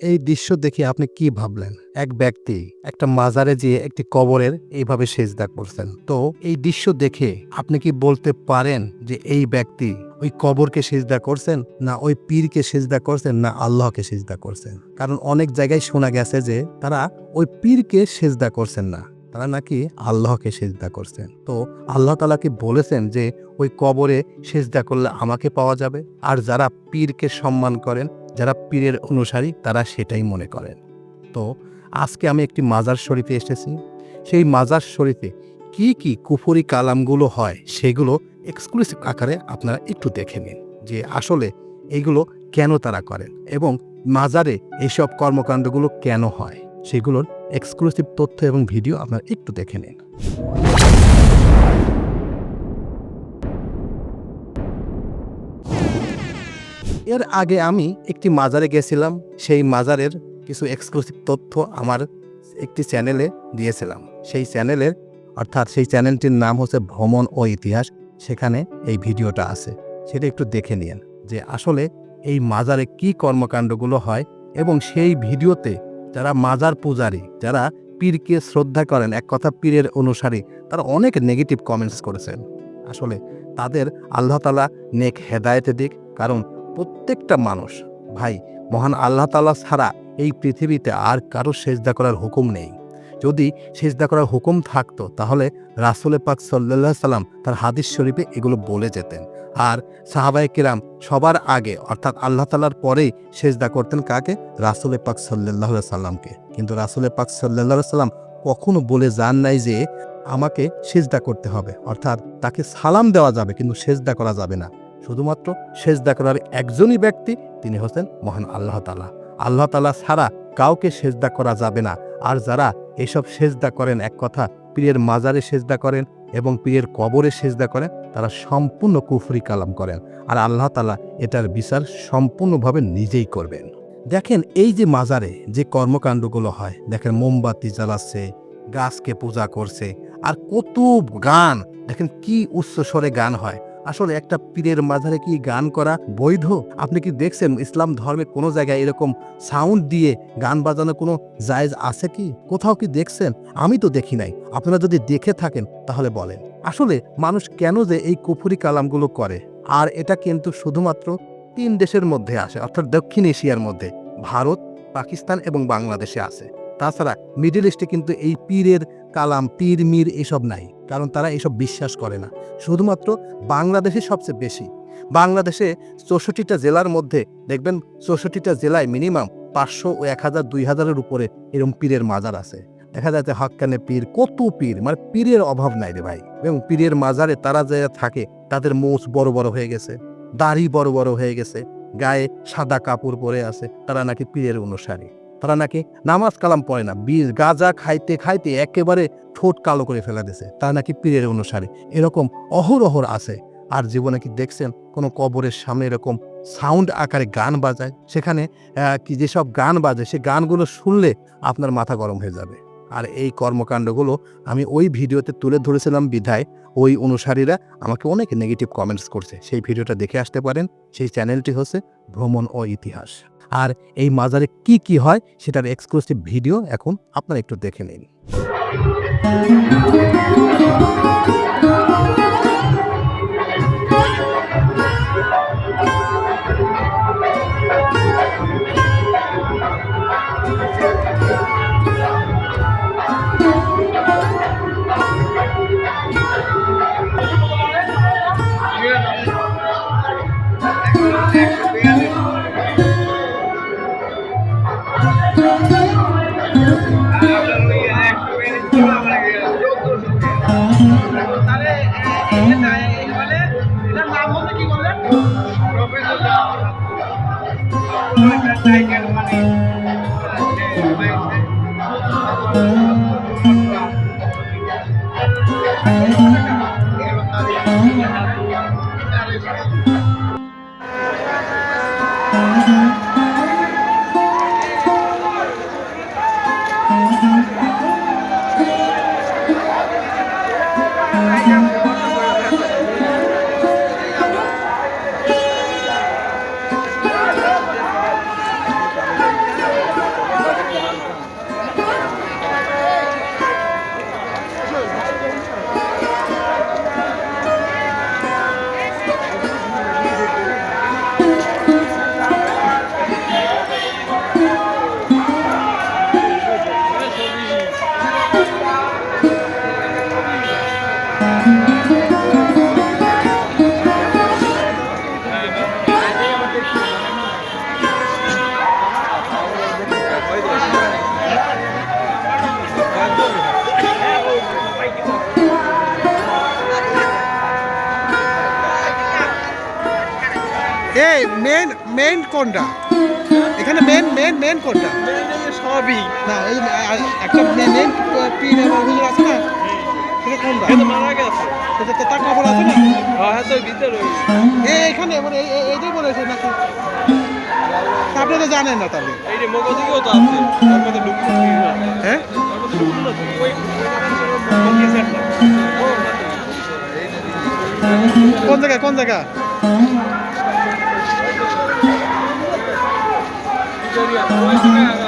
এই দৃশ্য দেখে আপনি কি ভাবলেন? এক ব্যক্তি একটা মাজারে যেয়ে একটি কবরের এইভাবে সেজদা করছেন। তো এই দৃশ্য দেখে আপনি কি বলতে পারেন যে এই ব্যক্তি ওই কবরকে সেজদা করছেন না ওই পীরকে সেজদা করছেন না আল্লাহকে সেজদা করছেন? কারণ অনেক জায়গায় শোনা গেছে যে তারা ওই পীরকে সেজদা করছেন না, তারা নাকি আল্লাহকে সেজদা করছেন। তো আল্লাহ তালাকে বলেছেন যে ওই কবরে সেজদা করলে আমাকে পাওয়া যাবে? আর যারা পীরকে সম্মান করেন যারা পীরের অনুসারী, তারা সেটাই মনে করেন। তো আজকে আমি একটি মাজার শরীফে এসেছি। সেই মাজার শরীফে কি কি কুফরি কালামগুলো হয়, সেগুলো এক্সক্লুসিভ আকারে আপনারা একটু দেখে নিন যে আসলে এইগুলো কেন তারা করেন এবং মাজারে এইসব কর্মকাণ্ডগুলো কেন হয়, সেগুলোর এক্সক্লুসিভ তথ্য এবং ভিডিও আপনারা একটু দেখে নিন। এর আগে আমি একটি মাজারে গেছিলাম, সেই মাজারের কিছু এক্সক্লুসিভ তথ্য আমার একটি চ্যানেলে দিয়েছিলাম। সেই চ্যানেলের অর্থাৎ সেই চ্যানেলটির নাম হচ্ছে ভ্রমণ ও ইতিহাস, সেখানে এই ভিডিওটা আছে। সেটা একটু দেখে নিন যে আসলে এই মাজারে কি কর্মকাণ্ডগুলো হয় এবং সেই ভিডিওতে যারা মাজার পূজারী, যারা পীরকে শ্রদ্ধা করেন, এক কথা পীরের অনুসারী, তারা অনেক নেগেটিভ কমেন্টস করেছেন। আসলে তাদের আল্লাহ তালা নেক হেদায়েতে দিক, কারণ প্রত্যেকটা মানুষ, ভাই, মহান আল্লাহ তালা ছাড়া এই পৃথিবীতে আর কারও সেজদা করার হুকুম নেই। যদি সেজদা করার হুকুম থাকতো, তাহলে রাসুল পাক সাল্লাহ সাল্লাম তার হাদিস শরীফে এগুলো বলে যেতেন। আর সাহাবাই কিরাম সবার আগে, অর্থাৎ আল্লাহ তালার পরেই সেজদা করতেন কাকে? রাসুল পাক সাল্লাহ সাল্লামকে। কিন্তু রাসুল পাক সাল্লাহ সাল্লাম কখনো বলে যান নাই যে, আমাকে সেজদা করতে হবে, অর্থাৎ তাকে সালাম দেওয়া যাবে, কিন্তু সেজদা করা যাবে না। শুধুমাত্র সেজদা করার একজনই ব্যক্তি তিনি হচ্ছেন মহান আল্লাহ তালা আল্লাহ তালা ছাড়া কাউকে সেজদা করা যাবে না। আর যারা এসব সেজদা করেন, এক কথা, পীরের মাজারে সেজদা করেন এবং পীরের কবরে সেজদা করেন, তারা সম্পূর্ণ কুফরি কালাম করেন। আর আল্লাহ তালা এটার বিচার সম্পূর্ণভাবে নিজেই করবেন। দেখেন এই যে মাজারে যে কর্মকাণ্ডগুলো হয়, দেখেন মোমবাতি জ্বালাচ্ছে, গাছকে পূজা করছে, আর কত গান, দেখেন কি উচ্চ স্বরে গান হয়। আসলে একটা পীরের মাঝারে কি গান করা বৈধ? আপনি কি দেখছেন ইসলাম ধর্মে কোনো জায়গায় এরকম সাউন্ড দিয়ে গান বাজানো কোনো জায়েজ আছে কি? কোথাও কি দেখছেন? আমি তো দেখি নাই। আপনারা যদি দেখে থাকেন তাহলে বলেন। আসলে মানুষ কেন যে এই কুফুরি কালামগুলো করে? আর এটা কিন্তু শুধুমাত্র তিন দেশের মধ্যে আসে, অর্থাৎ দক্ষিণ এশিয়ার মধ্যে। ভারত, পাকিস্তান এবং বাংলাদেশে আছে। তাছাড়া মিডল ইস্টে কিন্তু এই পীরের কালাম, পীর, মির এসব নাই, কারণ তারা এসব বিশ্বাস করে না। শুধুমাত্র বাংলাদেশে সবচেয়ে বেশি। বাংলাদেশে চৌষট্টিটা জেলার মধ্যে, দেখবেন চৌষট্টিটা জেলায় মিনিমাম পাঁচশো ও এক হাজার, দুই হাজারের উপরে এরকম পীরের মাজার আছে। দেখা যাচ্ছে হক্কানে পীর, কত পীর মানে পীরের অভাব নাই রে ভাই। এবং পীরের মাজারে তারা যে থাকে, তাদের মোচ বড় বড় হয়ে গেছে, দাড়ি বড় বড় হয়ে গেছে, গায়ে সাদা কাপড় পরে আছে, তারা নাকি পীরের অনুসারী। তারা নাকি নামাজ কালাম পড়ে না, বীজ গাঁজা খাইতে খাইতে একেবারে ঠোঁট কালো করে ফেলা দিছে। তারা নাকি পীরের অনুসারে। এরকম অহরহর আছে। আর জীবনে কি দেখছেন? কোনো কবরের সামনে এরকম সাউন্ড আকারে গান বাজায়। সেখানে কি যেসব গান বাজে, সে গানগুলো শুনলে আপনার মাথা গরম হয়ে যাবে। আর এই কর্মকাণ্ডগুলো আমি ওই ভিডিওতে তুলে ধরেছিলাম বিধায়। ওই অনুসারীরা আমাকে অনেক নেগেটিভ কমেন্টস করছে। সেই ভিডিওটা দেখে আসতে পারেন। সেই চ্যানেলটি হচ্ছে ভ্রমণ ও ইতিহাস। আর এই মাজারে কি কি হয় সেটার এক্সক্লুসিভ ভিডিও এখন আপনারা একটু দেখে নিন। এই মেন কোনটা? এখানে মেন মেন মেন কোনটা? সবই। না এই একটা মেন পিন হুজুর আছে না? সেটা কোনটা? এটা মারা গেছে। সেটা তো তার খবর আছে না? হ্যাঁ তো ভিতরে এই এখানে মানে এই এই- এইটাই বলেছে নাকি? আপনি তো জানেন না তাহলে। হ্যাঁ? না। না। কোন জায়গায় কোন জায়গা? ভিতরিয়া, ওই সময় আবার বাইরে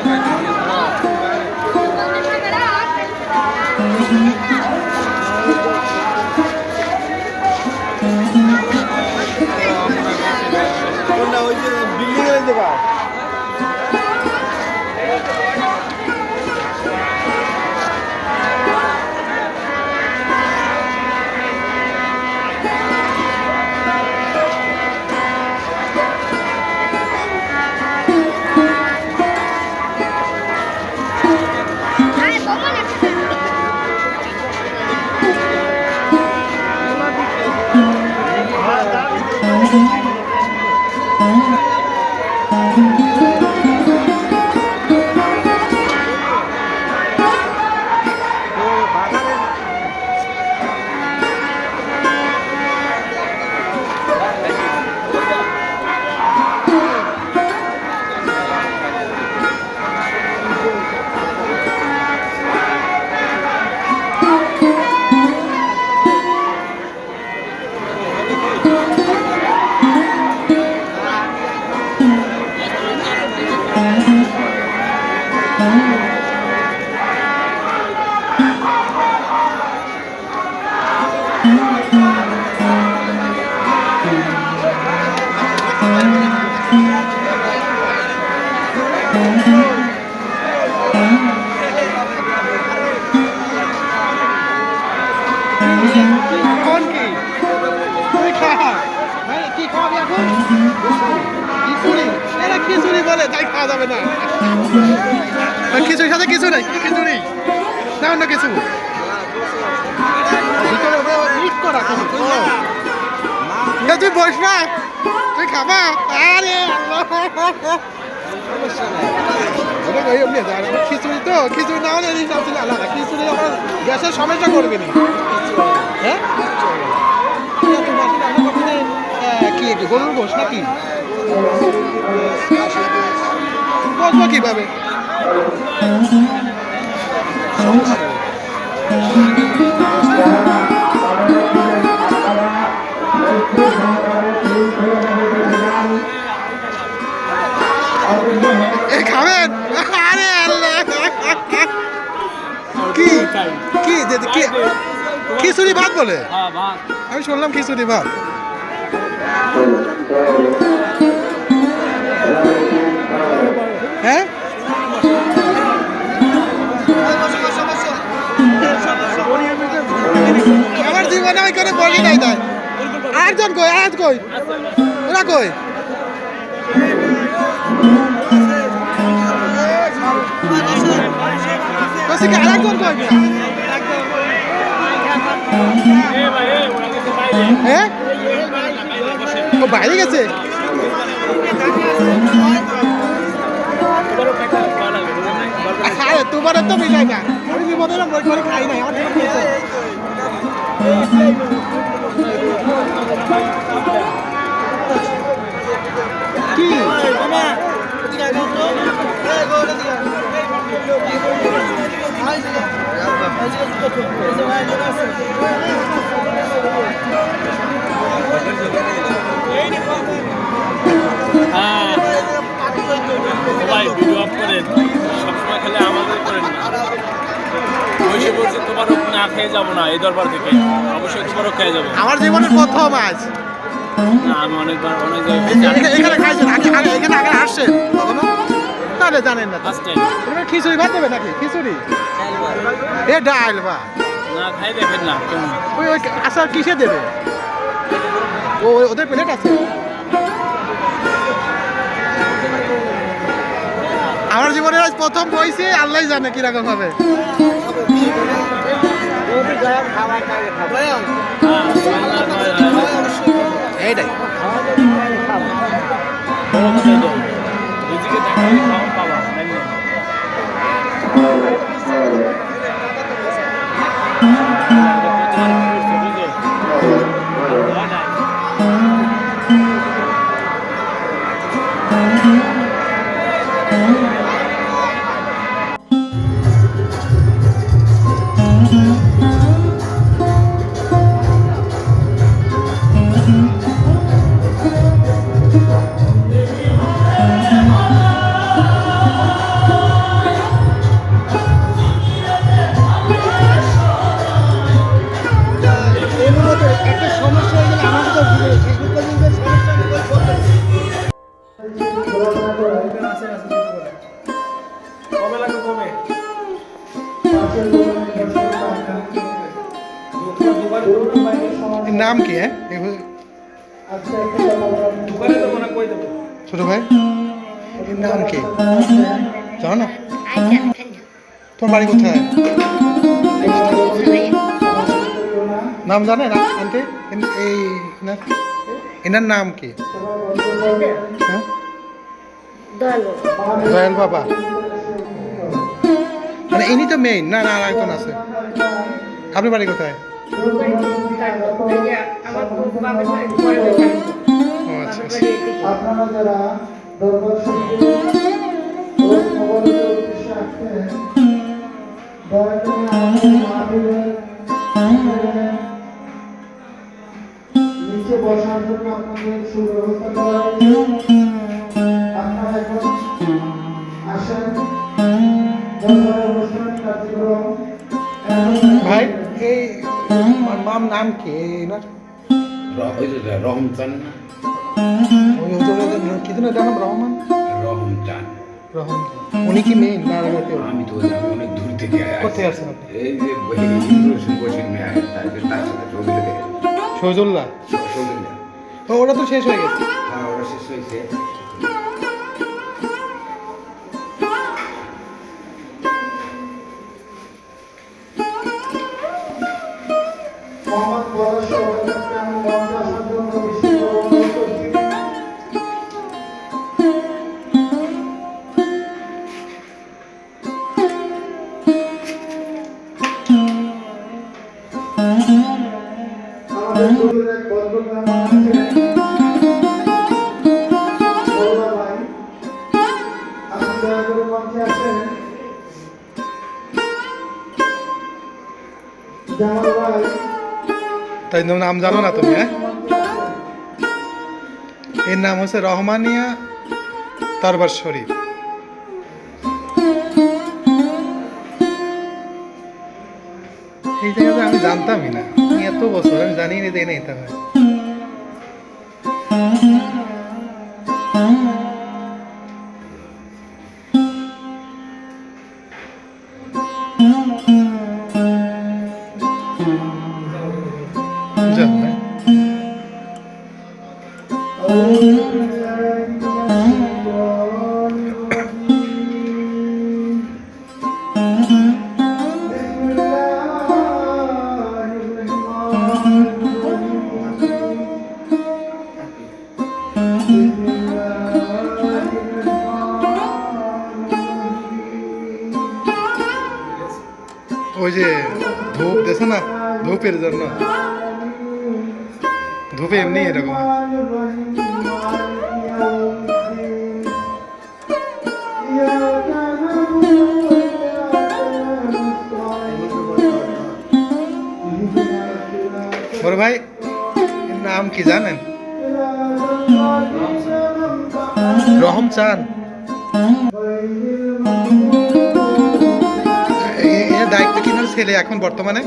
খিচুড়ি। বলে, তাই খাওয়া যাবে না। খিচুড়ির সাথে কিছু নাই, খিচুড়ি। না অন্য কিছু। তুই বস না তুই খাবা? আরে খিচুড়ি তো খিচুড়ি না হলে আলাদা খিচুড়ি গ্যাসের সমস্যা করবে না হ্যাঁ? আমার কি একটু গরুর গোশ নাকি? বসবো কীভাবে? এ, যে- কি খিচুড়ি ভাত বলে? হ্যাঁ আমি শুনলাম খিচুড়ি ভাত। হ্যাঁ? আমার জীবনে ওই করে বলি নাই তাই। আটজন কই আট কই? ওরা কই? আরেকজন কই? হ্যাঁ ও বাইরে গেছে? ভালো তোমার তো বিষয় না। খাই নাই আমার জীবন খেয়েছে। ভিডিও আপ করেন সবসময় খেলে আমাদের করেন বসে না খেয়ে যাব না এই দরবার থেকে অবশ্যই তোমারও খেয়ে যাব আমার জীবনের প্রথম আজ। না আমি অনেকবার অনেক জায়গায় এখানে- খাইছেন? এখানে আসছেন কখনো? তাহলে জানেন না তোমরা খিচুড়ি ভাত দেবে নাকি? খিচুড়ি? এ ডাল বা। ওই ওই আসার কিসে দেবে? ও ওদের প্লেট আছে? আমার জীবনে আজ প্রথম বইছি আল্লাহ জানে কীরকম হবে। এইটাই। Thank you. এর নাম কি জানো না তোমার বাড়ি কোথায় নাম জানেন আন্টি এই এনার- নাম কি হ্যাঁ দয়াল বাবা মানে ইনি তো মেইন না না আর একজন আছে আপনি বাড়ি কোথায় ও আচ্ছা আচ্ছা। আপনারা যারা দরবার নিচে বসার জন্য আপনাদের সুব্যবস্থা করা আপনারা এখন আসেন। অনুষ্ঠান কার্যক্রম। ভাই এই মাম নাম কি? এনার রহম চান ওই হুজুরের কি নাম রহমান রহম চান রহমান উনি কি না আমি তো অনেক দূর থেকে আসি। কোথায় আপনি? এই যে মেয়ে তার সাথে সৌজুল্লাহ ছবি তো শেষ হয়ে গেছে। হ্যাঁ ওরা শেষ হয়েছে। মোহাম্মদ তাই নাম জানো না তুমি হ্যাঁ? এর নাম হচ্ছে রহমানিয়া তারবার শরীফ। এই জায়গাটা আমি জানতামই না। এত বছর, আমি জানি না এনে এটা হয় ধূপে এমনি এরকম। বড় ভাই নাম কি জানেন? রহম চান। দায়িত্ব কিনার ছেলে এখন বর্তমানে?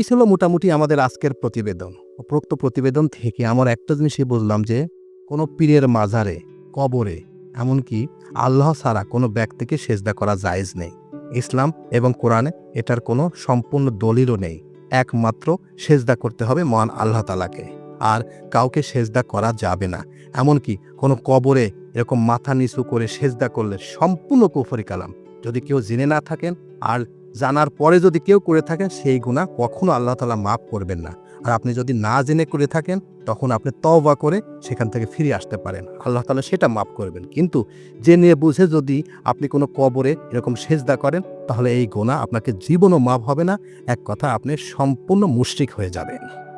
এই ছিল মোটামুটি আমাদের আজকের প্রতিবেদন। উপরোক্ত প্রতিবেদন থেকে আমার একটা জিনিসই বুঝলাম যে, কোনো পীরের মাজারে, কবরে, এমনকি আল্লাহ ছাড়া কোনো ব্যক্তিকে সেজদা করা জায়েজ নেই। ইসলাম এবং কোরআনে এটার কোনো সম্পূর্ণ দলিলও নেই। একমাত্র সেজদা করতে হবে মহান আল্লাহ তালাকে আর কাউকে সেজদা করা যাবে না। এমনকি কোনো কবরে এরকম মাথা নিচু করে সেজদা করলে সম্পূর্ণ কুফরি কালাম। যদি কেউ জেনে না থাকেন, আর জানার পরে যদি কেউ করে থাকেন, সেই গুণা কখনো আল্লাহ তালা মাফ করবেন না। আর আপনি যদি না জেনে করে থাকেন, তখন আপনি তওবা করে সেখান থেকে ফিরে আসতে পারেন। আল্লাহ তালা সেটা মাফ করবেন। কিন্তু জেনে বুঝে যদি আপনি কোনো কবরে এরকম সেজদা করেন, তাহলে এই গোনা আপনাকে জীবনও মাফ হবে না, এক কথা আপনি সম্পূর্ণ মুশরিক হয়ে যাবেন।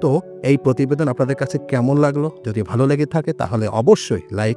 তো এই প্রতিবেদন আপনাদের কাছে কেমন লাগল? যদি ভালো লেগে থাকে, তাহলে অবশ্যই লাইক